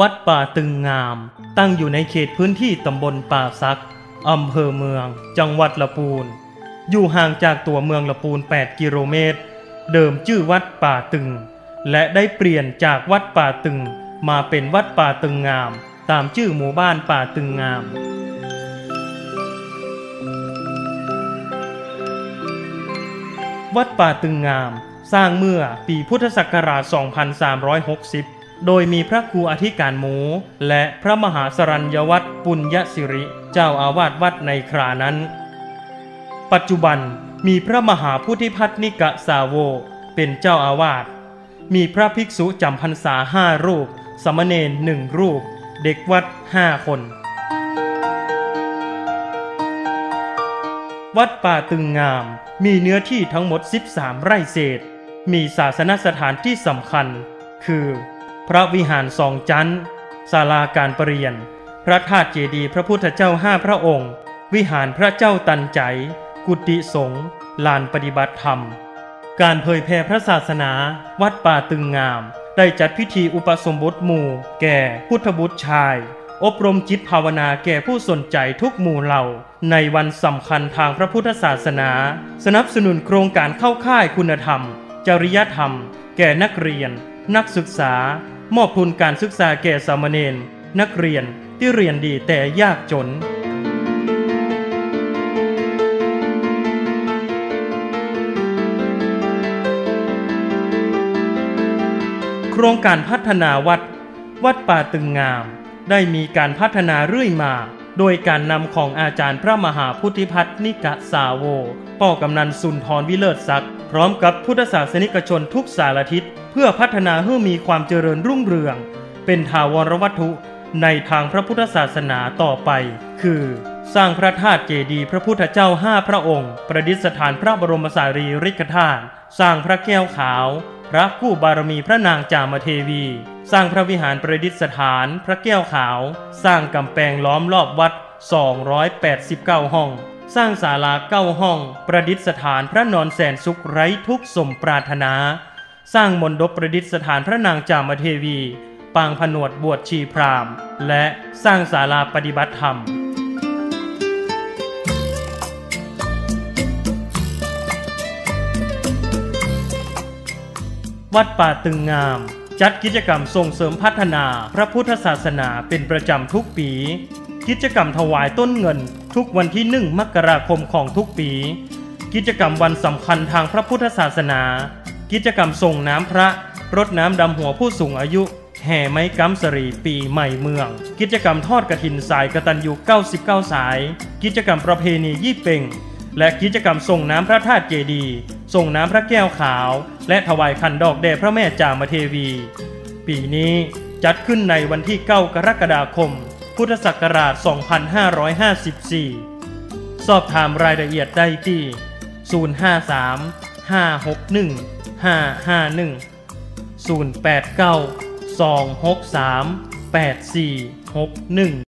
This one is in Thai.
วัดป่าตึงงาม ตั้งอยู่ในเขตพื้นที่ตำบลป่าซักอำเภอเมือง จังหวัดละปูน อยู่ห่างจากตัวเมืองละปูน 8 กิโลเมตร เดิมชื่อวัดป่าตึง และได้เปลี่ยนจากวัดป่าตึง มาเป็นวัดป่าตึงงาม ตามชื่อหมู่บ้านป่าตึงงามวัดป่าตึงงาม สร้างเมื่อปีพุทธศักราช 2360 โดยมีพระครูอธิการหมู และพระมหาสรัญญวัตรปุญญสิริ เจ้าอาวาสวัดในครานั้น ปัจจุบันมีพระมหาพุทธิพัฒนิกะสาโวเป็นเจ้าอาวาส มีพระภิกษุจำพรรษาห้ารูป สมณเณรหนึ่งรูป เด็กวัดห้าคน วัดป่าตึงงามมีเนื้อที่ทั้งหมด 13 ไร่เศษ มีศาสนสถานที่สำคัญ คือ พระวิหารสองจันศาลาการประเรียน พระธาตุเจดีย์พระพุทธเจ้าห้าพระองค์ วิหารพระเจ้าตันใจ กุฏิสงฆ์ลานปฏิบัติธรรม การเผยแผ่พระศาสนา วัดป่าตึงงาม ได้จัดพิธีอุปสมบทหมู่ แก่พุทธบุตรชาย อบรมจิตภาวนาแก่ผู้สนใจทุกหมู่เหล่า ในวันสำคัญทางพระพุทธศาสนา สนับสนุนโครงการเข้าค่ายคุณธรรม จริยธรรม แก่นักเรียน นักศึกษา มอบทุนการศึกษาแก่สามเณรนักเรียนที่เรียนดีแต่ยากจน โครงการพัฒนาวัด วัดป่าตึงงาม ได้มีการพัฒนาเรื่อยมา โดยการนำของอาจารย์พระมหาพุทธิพัฒนิกะสาโว ป่อกำนันสุนทรวิเลิศศักดิ์พร้อมกับพุทธศาสนิกชนทุกสารทิศ พื่อพัฒนาให้มีความเจริญรุ่งเรือง เป็นทาวรวัตถุในทางพระพุทธศาสนาต่อไป คือ สร้างพระธาตุเจดีย์พระพุทธเจ้าห้าพระองค์ ประดิษฐานพระบรมสารีริกธาตุสร้างพระแก้วขาว พระกู้บารมีพระนางจามเทวี สร้างพระวิหารประดิษฐาน พระแก้วขาว สร้างกำแพงล้อมรอบวัด 289 ห้อง สร้างศาลาเก้าห้อง ประดิษฐานพระนอนแสนสุขไร้ทุกสมปรารถนา สร้างมณฑปประดิษฐานพระนางจามเทวี ปางผนวดบวชชีพราหมณ์ และสร้างศาลาปฏิบัติธรรม วัดป่าตึงงาม จัดกิจกรรมส่งเสริมพัฒนาพระพุทธศาสนาเป็นประจำทุกปี กิจกรรมถวายต้นเงินทุกวันที่หนึ่งมกราคมของทุกปี กิจกรรมวันสำคัญทางพระพุทธศาสนา กิจกรรมส่งน้ำพระรดน้ำดำหัวผู้สูงอายุ แห่ไม้กัมสรีปีใหม่เมือง กิจกรรมทอดกระถินสายกระตัญญู99 สาย กิจกรรมประเพณียี่เป่ง และกิจกรรมส่งน้ำพระธาตุเจดี ส่งน้ำพระแก้วขาว และถวายขันดอกแด่พระแม่จามเทวี ปีนี้จัดขึ้นในวันที่ 9 กรกฎาคม พุทธศักราช 2554 สอบถามรายละเอียดได้ที่ 053 561 551 089 263 8461